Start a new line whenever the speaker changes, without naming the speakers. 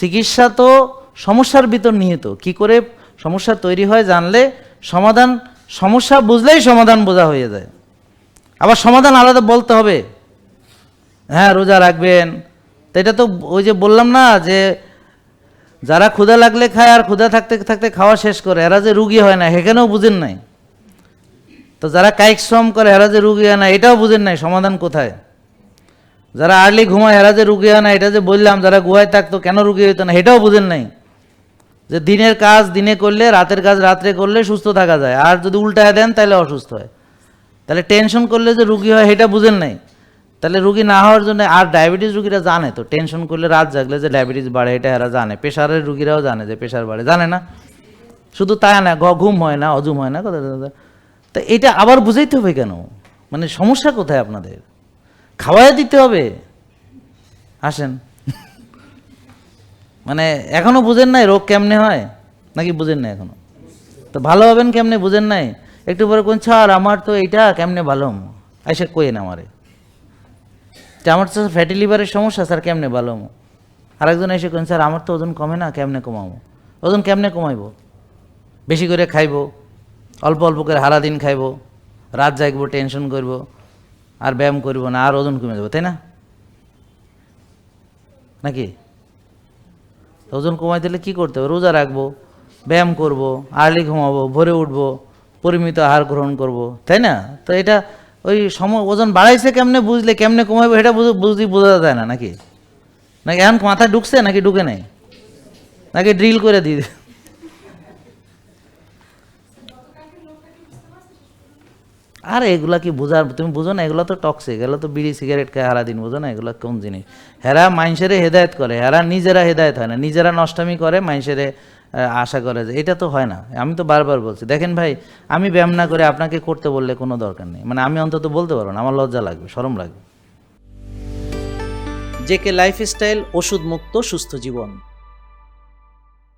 চিকিৎসা তো সমস্যার ভিতর নিহিত। কি করে সমস্যা তৈরি হয় জানলে সমাধান, সমস্যা বুঝলেই সমাধান বোঝা হয়ে যায়। আবার সমাধান আলাদা বলতে হবে। হ্যাঁ রোজা রাখবেন। তো এটা তো ওই যে বললাম না যে যারা ক্ষুধা লাগলে খায় আর ক্ষুধা থাকতে থাকতে খাওয়া শেষ করে, এরা যে রুগী হয় না সেখানেও বুঝেন নাই। তো যারা কায়িক শ্রম করে, এরা যে রুগী হয় না, এটাও বুঝেন নাই সমাধান কোথায়। যারা আর্লি ঘুমায়, এরা যে রুগী হয় না, এটা যে বললাম, যারা গুহায় থাকতো, কেন রুগী হইতো না? এটাও বুঝেন নাই। যে দিনের কাজ দিনে করলে, রাতের কাজ রাত্রে করলে সুস্থ থাকা যায়। আর যদি উল্টায় দেন, তাহলে অসুস্থ হয়। তাহলে টেনশন করলে যে রুগী হয়, সেটা বুঝেন নাই। তাহলে রুগী না হওয়ার জন্য, আর ডায়াবেটিস রুগীরা জানে তো। টেনশন করলে রাত জাগলে যে ডায়াবেটিস বাড়ে, এটা এরা জানে। প্রেশারের রুগীরাও জানে যে প্রেশার বাড়ে। জানে না? শুধু তাই না ঘুম হয় না অজুম হয় না কথা। তা এটা আবার বুঝাইতে হবে কেন? মানে সমস্যা কোথায় আপনাদের? খাওয়াই দিতে হবে। আসেন। মানে এখনও বুঝেন নাই রোগ কেমনে হয়? নাকি বুঝেন না এখনও? তো ভালো হবেন কেমনে? বুঝেন নাই? একটু পরে কোন ছাড় আমার তো এইটা কেমনে ভালো? আইসা কইেন আমারে। আমার তো ফ্যাটি লিভারের সমস্যা, স্যার কেমনে ভালো? আরেকজন এসে কোন স্যার, আমার তো ওজন কমে না, কেমনে কমাবো? ওজন কেমনে কমাইবো? বেশি করে খাইবো, অল্প অল্প করে হারা দিন খাইবো, রাত জাগবো টেনশন করব আর ব্যায়াম করব না, আর ওজন কমে যাব, তাই না? নাকি? ওজন কমাই দিলে কী করতে হবে? রোজা রাখব, ব্যায়াম করব, আর্লি ঘুমাবো, ভোরে উঠবো, পরিমিত আহার গ্রহণ করব, তাই না? তো এটা ওই সম, ওজন বাড়াইছে কেমনে বুঝলে, কেমনে কমাইবো এটা বুঝ- বুঝি যায় না, নাকি? নাকি এখন মাথায় ঢুকছে নাকি ঢুকে নেই? নাকি ড্রিল করে দিই আরে এগুলা কি বোঝার তুমি বুঝো না, এগুলো তো টক্সিক এগুলো তো বিড়ি সিগারেট খায় হারা দিন বুঝো না এগুলো কোন জিনিস? হেরা মানুষেরে হেদায়ত করে, হেরা নিজেরা হেদায়ত হয় না, নিজেরা নষ্টামি করে, মানুষেরে আশা করে যে এটা তো হয় না। আমি তো বারবার বলছি, দেখেন ভাই, আমি ব্যায়াম না করে আপনাকে করতে বললে কোনো দরকার নেই। মানে আমি অন্তত বলতে পারব না, আমার লজ্জা লাগবে, শরম লাগবে।
জেকে লাইফস্টাইল ওষুধ মুক্ত সুস্থ জীবন।